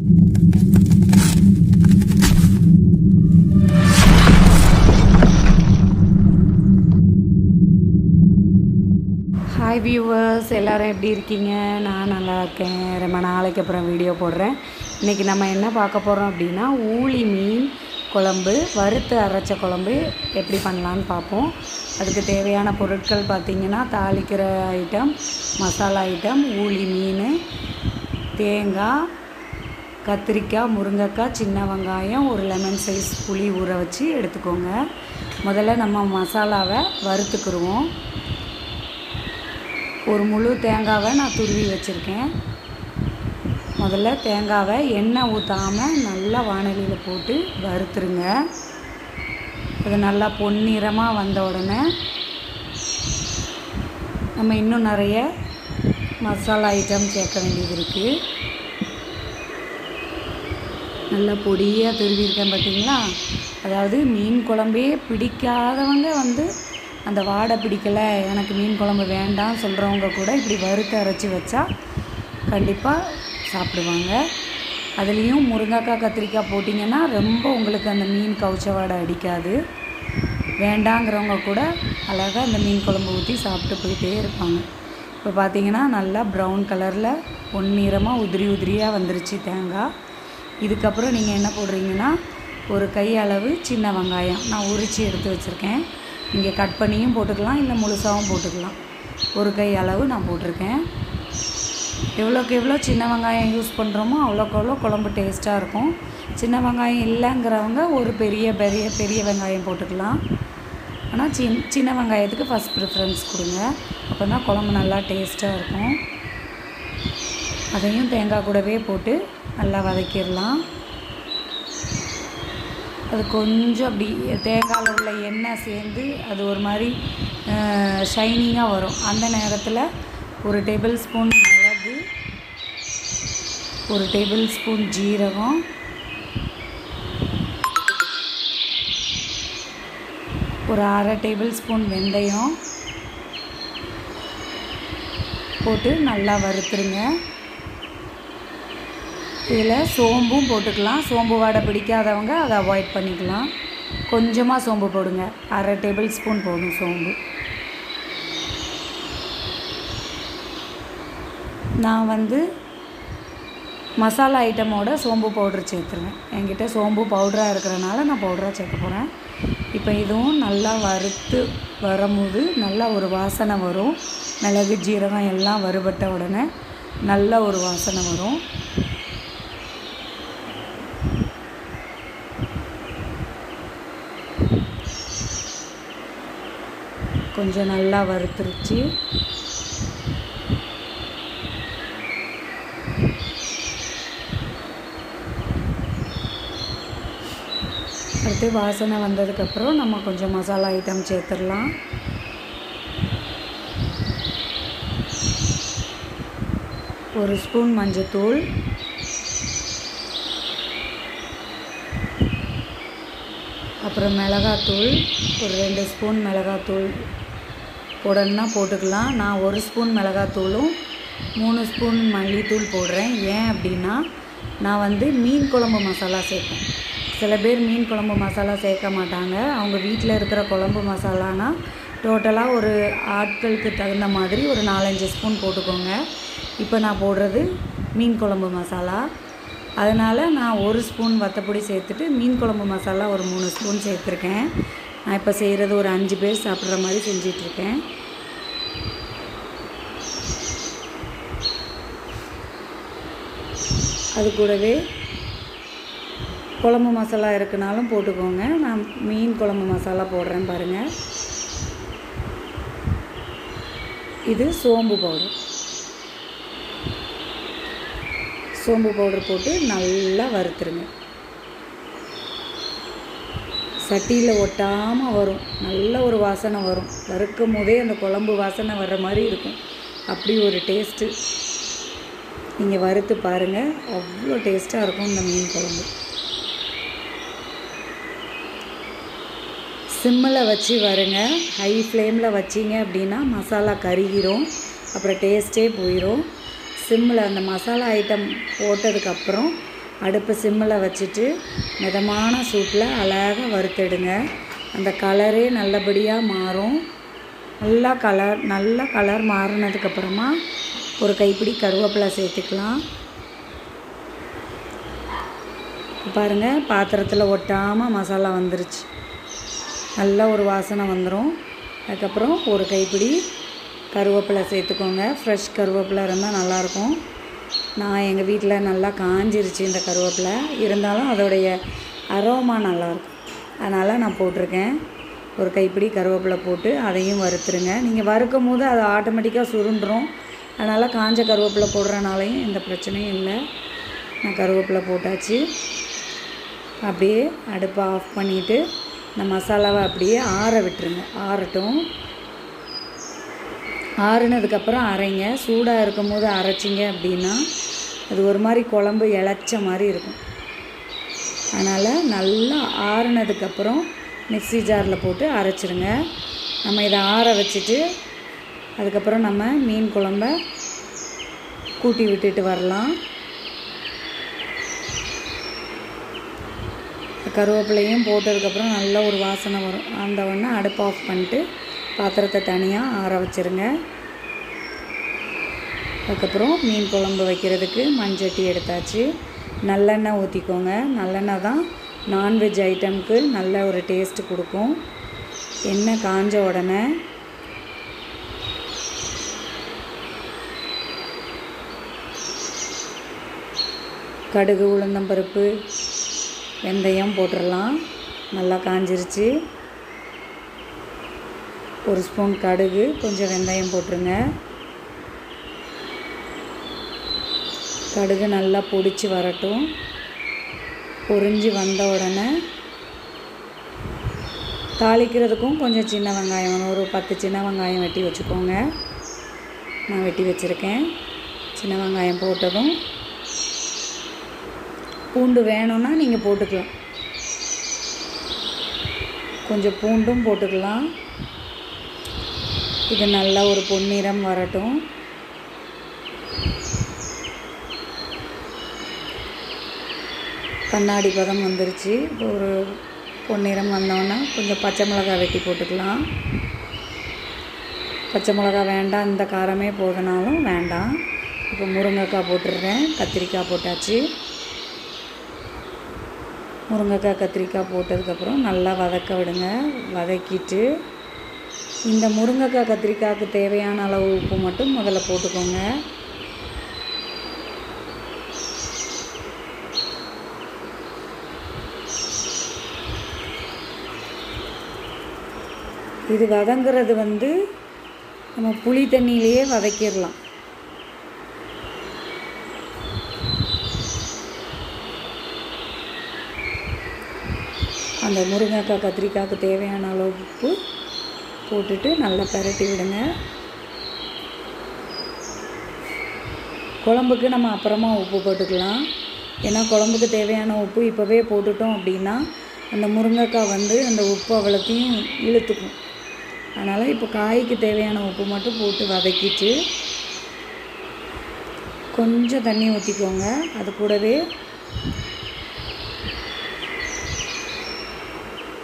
Hi viewers எல்லோரும் எப்படி இருக்கீங்க? நான் நல்லா இருக்கேன். ரொம்ப நாளைக்கு அப்புறம் வீடியோ போடுறேன். இன்றைக்கி நம்ம என்ன பார்க்க போகிறோம் அப்படின்னா ஊளி மீன் குழம்பு வறுத்து அரைச்ச குழம்பு எப்படி பண்ணலான்னு பார்ப்போம். அதுக்கு தேவையான பொருட்கள் பார்த்திங்கன்னா தாளிக்கிற ஐட்டம் மசாலா ஐட்டம் ஊளி மீன் தேங்காய் கத்திரிக்காய் முருங்கைக்காய் சின்ன வெங்காயம் ஒரு லெமன் சைஸ் புளி ஊற வச்சு எடுத்துக்கோங்க. முதல்ல நம்ம மசாலாவை வறுத்துக்குருவோம். ஒரு முழு தேங்காவை நான் துருவி வச்சுருக்கேன். முதல்ல தேங்காவை எண்ணெய் ஊற்றாமல் நல்லா வானலியில் போட்டு வறுத்துருங்க. அது நல்லா பொன்னிறமாக வந்த உடனே நம்ம இன்னும் நிறைய மசாலா ஐட்டம் சேர்க்க வேண்டியது இருக்குது நல்லா பொடியாக துருவிருக்கேன் பார்த்தீங்களா அதாவது மீன் குழம்பே பிடிக்காதவங்க வந்து அந்த வாடை பிடிக்கலை எனக்கு மீன் குழம்பு வேண்டாம் சொல்கிறவங்க கூட இப்படி வறுத்து அரைச்சி வச்சா கண்டிப்பாக சாப்பிடுவாங்க. அதுலேயும் முருங்கைக்காய் கத்திரிக்காய் போட்டிங்கன்னா ரொம்ப உங்களுக்கு அந்த மீன் கவுச்ச வாடை அடிக்காது. வேண்டாங்கிறவங்க கூட அழகாக அந்த மீன் குழம்பு ஊற்றி சாப்பிட்டு போயிட்டே இருப்பாங்க. இப்போ பார்த்தீங்கன்னா நல்லா ப்ரௌன் கலரில் பொன்னிறமாக உதிரி உதிரியாக வந்துருச்சு தேங்காய். இதுக்கப்புறம் நீங்கள் என்ன போடுறீங்கன்னா ஒரு கை அளவு சின்ன வெங்காயம். நான் உரித்து எடுத்து வச்சுருக்கேன். நீங்கள் கட் பண்ணியும் போட்டுக்கலாம் இல்லை முழுசாகவும் போட்டுக்கலாம். ஒரு கை அளவு நான் போட்டிருக்கேன். எவ்வளோக்கு எவ்வளோ சின்ன வெங்காயம் யூஸ் பண்ணுறோமோ அவ்வளோக்கு அவ்வளோ குழம்பு டேஸ்ட்டாக இருக்கும். சின்ன வெங்காயம் இல்லைங்கிறவங்க ஒரு பெரிய பெரிய பெரிய வெங்காயம் போட்டுக்கலாம். ஆனால் சின் சின்ன வெங்காயத்துக்கு ஃபஸ்ட் ப்ரிஃபரன்ஸ் கொடுங்க. அப்போ தான் குழம்பு நல்லா டேஸ்ட்டாக இருக்கும். அதையும் தேங்காய் கூடவே போட்டு நல்லா வதக்கிடலாம். அது கொஞ்சம் அப்படி தேங்காயில் உள்ள எண்ணெய் சேர்ந்து அது ஒரு மாதிரி ஷைனிங்காக வரும். அந்த நேரத்தில் ஒரு டேபிள் ஸ்பூன் மிளகு ஒரு டேபிள் ஸ்பூன் ஜீரகம் ஒரு அரை டேபிள் ஸ்பூன் வெந்தயம் போட்டு நல்லா வறுத்துருங்க. இதில் சோம்பும் போட்டுக்கலாம். சோம்பு வாடை பிடிக்காதவங்க அதை அவாய்ட் பண்ணிக்கலாம். கொஞ்சமாக சோம்பு போடுங்க. அரை டேபிள் ஸ்பூன் போடும் சோம்பு. நான் வந்து மசாலா ஐட்டமோட சோம்பு பவுட்ரு சேர்த்துருவேன். என்கிட்ட சோம்பு பவுடராக இருக்கிறனால நான் பவுடராக சேர்க்க போகிறேன் இப்போ இதுவும் நல்லா வறுத்து வரும்போது நல்லா ஒரு வாசனை வரும். மிளகு ஜீரகம் எல்லாம் வறுபட்ட உடனே நல்ல ஒரு வாசனை வரும். கொஞ்சம் நல்லா வறுத்துருச்சு. அடுத்து வாசனை வந்ததுக்கப்புறம் நம்ம கொஞ்சம் மசாலா ஐட்டம் சேர்த்துடலாம். ஒரு ஸ்பூன் மஞ்சத்தூள். அப்புறம் மிளகாத்தூள். ஒரு ரெண்டு ஸ்பூன் மிளகாத்தூள். போடணுன்னா போட்டுக்கலாம். நான் ஒரு ஸ்பூன் மிளகாத்தூளும் மூணு ஸ்பூன் மல்லித்தூள் போடுறேன். ஏன் அப்படின்னா நான் வந்து மீன் குழம்பு மசாலா சேர்ப்பேன். சில பேர் மீன் குழம்பு மசாலா சேர்க்க மாட்டாங்க. அவங்க வீட்டில் இருக்கிற குழம்பு மசாலானா டோட்டலாக ஒரு ஆட்களுக்கு தகுந்த மாதிரி ஒரு நாலஞ்சு ஸ்பூன் போட்டுக்கோங்க. இப்போ நான் போடுறது மீன் குழம்பு மசாலா. அதனால் நான் ஒரு ஸ்பூன் வத்தப்பொடி சேர்த்துட்டு மீன் குழம்பு மசாலா ஒரு மூணு ஸ்பூன் சேர்த்துருக்கேன். நான் இப்போ செய்கிறது ஒரு அஞ்சு பேர் சாப்பிட்ற மாதிரி செஞ்சிட்ருக்கேன். அது கூடவே குழம்பு மசாலா இருக்குனாலும் போட்டுக்கோங்க. நான் மீன் குழம்பு மசாலா போடுறேன் பாருங்கள் இது சோம்பு பவுடர். சோம்பு பவுடர் போட்டு நல்லா வறுத்துருங்க. சட்டியில் ஒட்டாமல் வரும். நல்ல ஒரு வாசனை வரும். வறுக்கும் போதே அந்த குழம்பு வாசனை வர்ற மாதிரி இருக்கும். அப்படி ஒரு டேஸ்ட்டு நீங்கள் வறுத்து பாருங்கள் அவ்வளோ டேஸ்ட்டாக இருக்கும் இந்த மீன் குழம்பு. சிம்மில் வச்சு வருங்க. ஹை ஃப்ளேமில் வச்சிங்க அப்படின்னா மசாலா கருகிரும். அப்புறம் டேஸ்ட்டே போயிடும் சிம்மில் அந்த மசாலா ஐட்டம் போட்டதுக்கப்புறம் அடுப்பு சிம்மில் வச்சுட்டு மிதமான சூட்டில் அழகாக வறுத்தெடுங்க. அந்த கலரே நல்லபடியாக மாறும். நல்லா கலர் நல்லா கலர் மாறினதுக்கப்புறமா ஒரு கைப்பிடி கருவேப்பிலை சேர்த்துக்கலாம். பாருங்கள் பாத்திரத்தில் ஒட்டாமல் மசாலா வந்துருச்சு. நல்லா ஒரு வாசனை வந்துடும் அதுக்கப்புறம் ஒரு கைப்பிடி கருவேப்பிலை சேர்த்துக்கோங்க. ஃப்ரெஷ் கருவேப்பிலை இருந்தால் நல்லாயிருக்கும் நான் எங்கள் வீட்டில் நல்லா காஞ்சிருச்சு இந்த கருவேப்பிலை. இருந்தாலும் அதோடைய அரோமா நல்லாயிருக்கும் அதனால் நான் போட்டிருக்கேன். ஒரு கைப்பிடி கருவேப்பிலை போட்டு அதையும் வறுத்துருங்க. நீங்கள் வறுக்கும் போது அது ஆட்டோமேட்டிக்காக சுருண்டுரும். அதனால் காஞ்ச கருவேப்பிலை போடுறனாலையும் எந்த பிரச்சனையும் இல்லை. நான் கருவேப்பிலை போட்டாச்சு. அப்படியே அடுப்பை ஆஃப் பண்ணிவிட்டு இந்த மசாலாவை அப்படியே ஆற விட்டுருங்க. ஆறட்டும். ஆறுனதுக்கப்புறம் அரைங்க. சூடாக இருக்கும் போது அரைச்சிங்க அப்படின்னா அது ஒரு மாதிரி குழம்பு இளைச்ச மாதிரி இருக்கும். அதனால் நல்லா ஆறுனதுக்கப்புறம் மிக்ஸி ஜாரில் போட்டு அரைச்சிருங்க. நம்ம இதை ஆற வச்சுட்டு அதுக்கப்புறம் நம்ம மீன் குழம்ப கூட்டி விட்டுட்டு வரலாம். கருவேப்பிலையும் போட்டதுக்கப்புறம் நல்ல ஒரு வாசனை வரும். அந்த ஒன்று அடுப்பு ஆஃப் பண்ணிட்டு பாத்திரத்தை தனியாக ஆற வச்சுருங்க. அதுக்கப்புறம் மீன் குழம்பு வைக்கிறதுக்கு மண்சட்டி எடுத்தாச்சு. நல்லெண்ணெய் ஊற்றிக்கோங்க நல்லெண்ணெய் தான் நான்வெஜ் ஐட்டம்க்கு நல்ல ஒரு டேஸ்ட்டு கொடுக்கும். எண்ணெய் காஞ்ச உடனே கடுகு உளுந்தம்பருப்பு வெந்தயம் போட்டுடலாம். நல்லா காஞ்சிருச்சு. ஒரு ஸ்பூன் கடுகு கொஞ்சம் வெந்தயம் போட்டுருங்க. கடுகு நல்லா பொடிச்சு வரட்டும். பொரிஞ்சு வந்த உடனே தாளிக்கிறதுக்கும் கொஞ்சம் சின்ன வெங்காயம் வேணும். ஒரு பத்து சின்ன வெங்காயம் வெட்டி வச்சுக்கோங்க. நான் வெட்டி வச்சுருக்கேன். சின்ன வெங்காயம் போட்டதும். பூண்டு வேணும்னா நீங்கள் போட்டுக்கலாம். கொஞ்சம் பூண்டும் போட்டுக்கலாம். இது நல்லா ஒரு பொன்னிறம் வரட்டும். கண்ணாடி பதம் வந்துருச்சு. இப்போ ஒரு பொன்னிறம் வந்தோன்னே கொஞ்சம் பச்சை மிளகா வெட்டி போட்டுக்கலாம். பச்சை மிளகா வேண்டாம் இந்த காரமே போதுனாலும் வேண்டாம். இப்போ முருங்கைக்காய் போட்டுடுறேன் கத்திரிக்காய் போட்டாச்சு. முருங்கைக்காய் கத்திரிக்காய் போட்டதுக்கப்புறம் நல்லா வதக்க விடுங்க வதக்கிட்டு. இந்த முருங்கைக்காய் கத்திரிக்காய்க்கு தேவையான அளவு உப்பு மட்டும் முதல்ல போட்டுக்கோங்க. இது வதங்குறது வந்து நம்ம புளி தண்ணியிலேயே வதக்கிடலாம். அந்த முருங்கைக்காய் கத்திரிக்காய்க்கு தேவையான அளவு உப்பு போட்டுட்டு நல்லா பரட்டி விடுங்க. குழம்புக்கு நம்ம அப்புறமா உப்பு போட்டுக்கலாம். ஏன்னா குழம்புக்கு தேவையான உப்பு இப்போவே போட்டுட்டோம் அப்படின்னா அந்த முருங்கைக்காய் வந்து அந்த உப்பு அவ்வளோத்தையும் இழுத்துக்கும். அதனால் இப்போ காய்க்கு தேவையான உப்பு மட்டும் போட்டு வதக்கிட்டு கொஞ்சம் தண்ணி ஊற்றிக்கோங்க அது கூடவே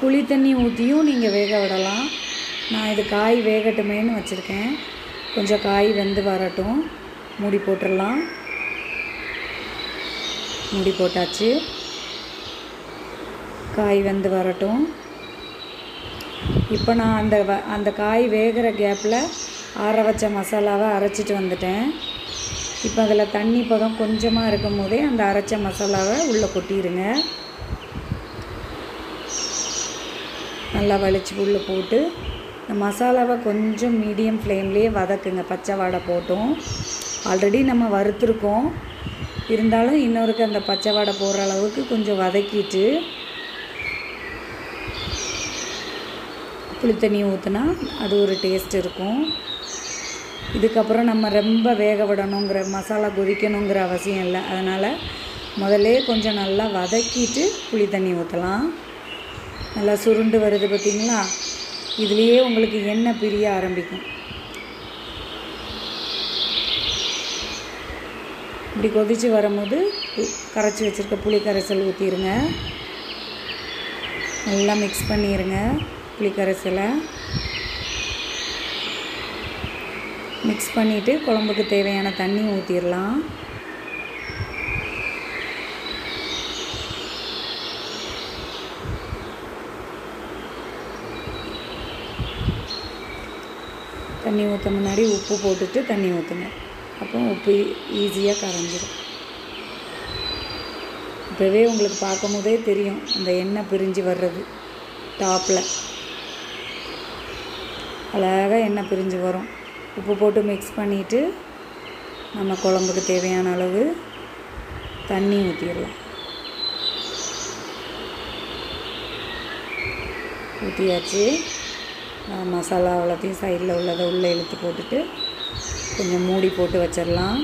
புளி தண்ணி ஊற்றியும் நீங்கள் வேக விடலாம். நான் இது காய் வேகட்டுமேன்னு வச்சுருக்கேன். கொஞ்சம் காய் வெந்து வரட்டும். மூடி போட்டுடலாம். மூடி போட்டாச்சு. காய் வெந்து வரட்டும். இப்போ நான் அந்த வ அந்த காய் வேகிற கேப்பில் ஆற வச்ச மசாலாவை அரைச்சிட்டு வந்துட்டேன். இப்போ அதில் தண்ணி பதம் கொஞ்சமாக இருக்கும் போதே அந்த அரைச்ச மசாலாவை உள்ளே கொட்டிடுங்க. நல்லா வலிச்சு உள்ளே போட்டு இந்த மசாலாவை கொஞ்சம் மீடியம் ஃப்ளேம்லேயே வதக்குங்க. பச்சை வாடை போட்டும். ஆல்ரெடி நம்ம வறுத்துருக்கோம். இருந்தாலும் இன்னொருக்கு அந்த பச்சை வாடை போடுற அளவுக்கு கொஞ்சம் வதக்கிட்டு புளி தண்ணி ஊற்றினா அது ஒரு டேஸ்ட் இருக்கும். இதுக்கப்புறம் நம்ம ரொம்ப வேக விடணுங்கிற மசாலா கொதிக்கணுங்கிற அவசியம் இல்லை. அதனால் முதல்ல கொஞ்சம் நல்லா வதக்கிட்டு புளி தண்ணி ஊற்றலாம் நல்லா சுருண்டு வருது பார்த்தீங்களா? இதுலேயே உங்களுக்கு எண்ணெய் பிரிய ஆரம்பிக்கும். இப்படி கொதித்து வரும்போது கரைச்சி வச்சுருக்க புளி கரைசல் ஊற்றிடுங்க நல்லா மிக்ஸ் பண்ணிடுங்க புளி கரைசலை மிக்ஸ் பண்ணிவிட்டு குழம்புக்கு தேவையான தண்ணி ஊற்றிடலாம் தண்ணி ஊற்ற முன்னாடி உப்பு போட்டுட்டு தண்ணி ஊற்றுங்க அப்போ உப்பு ஈஸியாக கரைஞ்சிடும் இப்போவே உங்களுக்கு பார்க்கும் போதே தெரியும் அந்த எண்ணெய் பிரிஞ்சு வர்றது டாப்பில் அழகாக எண்ணெய் பிரிஞ்சு வரும். உப்பு போட்டு மிக்ஸ் பண்ணிவிட்டு நம்ம குழம்புக்கு தேவையான அளவு தண்ணி ஊற்றிடலாம் ஊற்றியாச்சு மசாலா அவ்வளோத்தையும் சைடில் உள்ளதை உள்ளே இழுத்து போட்டுட்டு கொஞ்சம் மூடி போட்டு வச்சிடலாம்.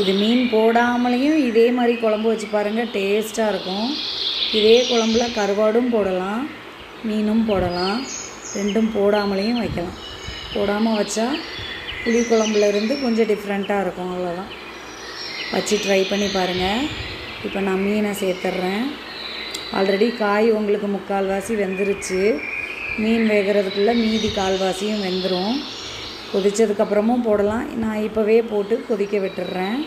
இது மீன் போடாமலேயும் இதே மாதிரி குழம்பு வச்சு பாருங்கள் டேஸ்ட்டாக இருக்கும். இதே குழம்புல கருவாடும் போடலாம் மீனும் போடலாம் ரெண்டும் போடாமலேயும் வைக்கலாம். போடாமல் வச்சா புளி குழம்புலேருந்து கொஞ்சம் டிஃப்ரெண்ட்டாக இருக்கும் அவ்வளோதான் வச்சு ட்ரை பண்ணி பாருங்கள் இப்போ நான் மீனை சேர்த்துட்றேன் ஆல்ரெடி காய் உங்களுக்கு முக்கால்வாசி வெந்துருச்சு. மீன் வேகிறதுக்குள்ளே மீதி கால்வாசியும் வெந்துடும் கொதித்ததுக்கப்புறமும் போடலாம். நான் இப்போவே போட்டு கொதிக்க விட்டுடுறேன்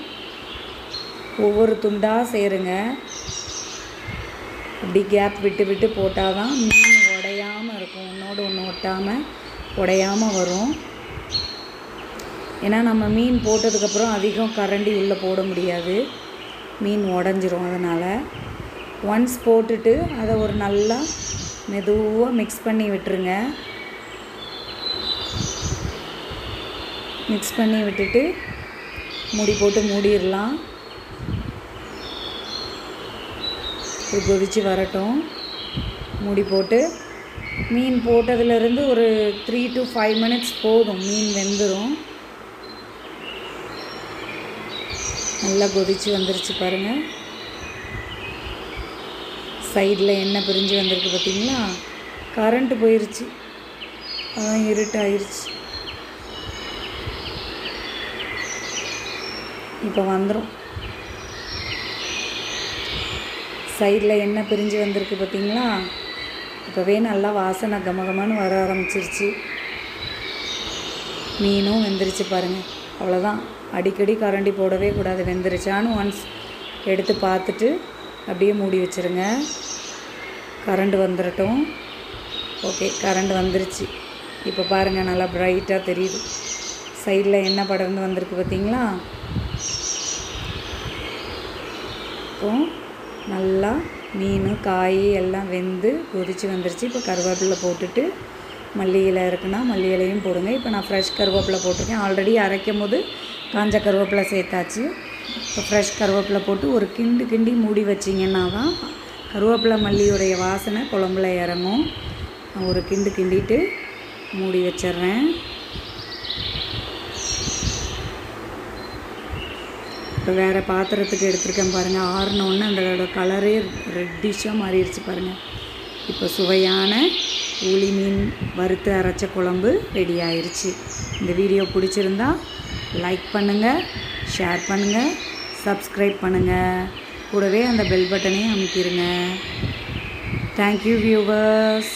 ஒவ்வொரு துண்டாக சேருங்க. அப்படி கேப் விட்டு விட்டு போட்டால் தான் மீன் உடையாமல் இருக்கும். ஒன்றோடு ஒன்று ஒட்டாமல் உடையாமல் வரும். ஏன்னா நம்ம மீன் போட்டதுக்கப்புறம் அதிகம் கரண்டி உள்ளே போட முடியாது. மீன் உடஞ்சிரும் அதனால். ஒன்ஸ் போட்டுட்டு அதை ஒரு நல்லா மெதுவாக மிக்ஸ் பண்ணி விட்டுருங்க. மிக்ஸ் பண்ணி விட்டுட்டு மூடி போட்டு மூடிடலாம். இது கொதித்து வரட்டும். மூடி போட்டு மீன் போட்டதுலேருந்து ஒரு த்ரீ டு ஃபைவ் மினிட்ஸ் போதும். மீன் வெந்துடும் நல்லா கொதித்து வந்துருச்சு பாருங்கள் சைடில் எண்ணெய் பிரிஞ்சு வந்திருக்கு பார்த்தீங்களா கரண்ட்டு போயிருச்சு. அதான் இருட்டாயிருச்சு. இப்போ வந்துடும் சைடில் என்ன பிரிஞ்சு வந்திருக்கு பார்த்தீங்களா? இப்போவே நல்லா வாசனை கமகமானு வர ஆரம்பிச்சிருச்சு. மீனும் வெந்துருச்சு பாருங்கள் அவ்வளோதான். அடிக்கடி கரண்டி போடவே கூடாது. வெந்துருச்சான்னு ஒன்ஸ் எடுத்து பார்த்துட்டு அப்படியே மூடி வச்சுருங்க. கரண்ட் வந்துடட்டும் ஓகே கரண்ட் வந்துருச்சு. இப்போ பாருங்கள் நல்லா ப்ரைட்டாக தெரியுது. சைடில் என்ன படர்ந்து வந்திருக்கு பார்த்தீங்களா? இப்போ நல்லா மீன் காய் எல்லாம் வெந்து கொதித்து வந்துருச்சு. இப்போ கருவேப்பிலை போட்டுட்டு மல்லி இலை இருக்குன்னா மல்லி இலையும் போடுங்க. இப்போ நான் ஃப்ரெஷ் கருவேப்பிலை போட்டிருக்கேன். ஆல்ரெடி அரைக்கும் போது காஞ்ச கருவேப்பிலை சேர்த்தாச்சு. இப்போ ஃப்ரெஷ் கருவேப்பிலை போட்டு ஒரு கிண்டு கிண்டி மூடி வச்சிங்கன்னா தான் கருவேப்பிலை மல்லியுடைய வாசனை குழம்புல இறங்கும். நான் ஒரு கிண்டு கிண்டிட்டு மூடி வச்சிட்றேன். இப்போ வேறு பாத்திரத்துக்கு எடுத்துருக்கேன் பாருங்கள் ஆறினோடனே அதோட கலரே ரெட்டிஷாக மாறிடுச்சு பாருங்கள் இப்போ சுவையான ஊளி மீன் வறுத்து அரைச்ச குழம்பு ரெடி ஆயிடுச்சு இந்த வீடியோ பிடிச்சிருந்தா லைக் பண்ணுங்கள் ஷேர் பண்ணுங்கள் சப்ஸ்கிரைப் பண்ணுங்கள் கூடவே அந்த பெல் பட்டனையும் அமைக்கிருங்க. Thank you viewers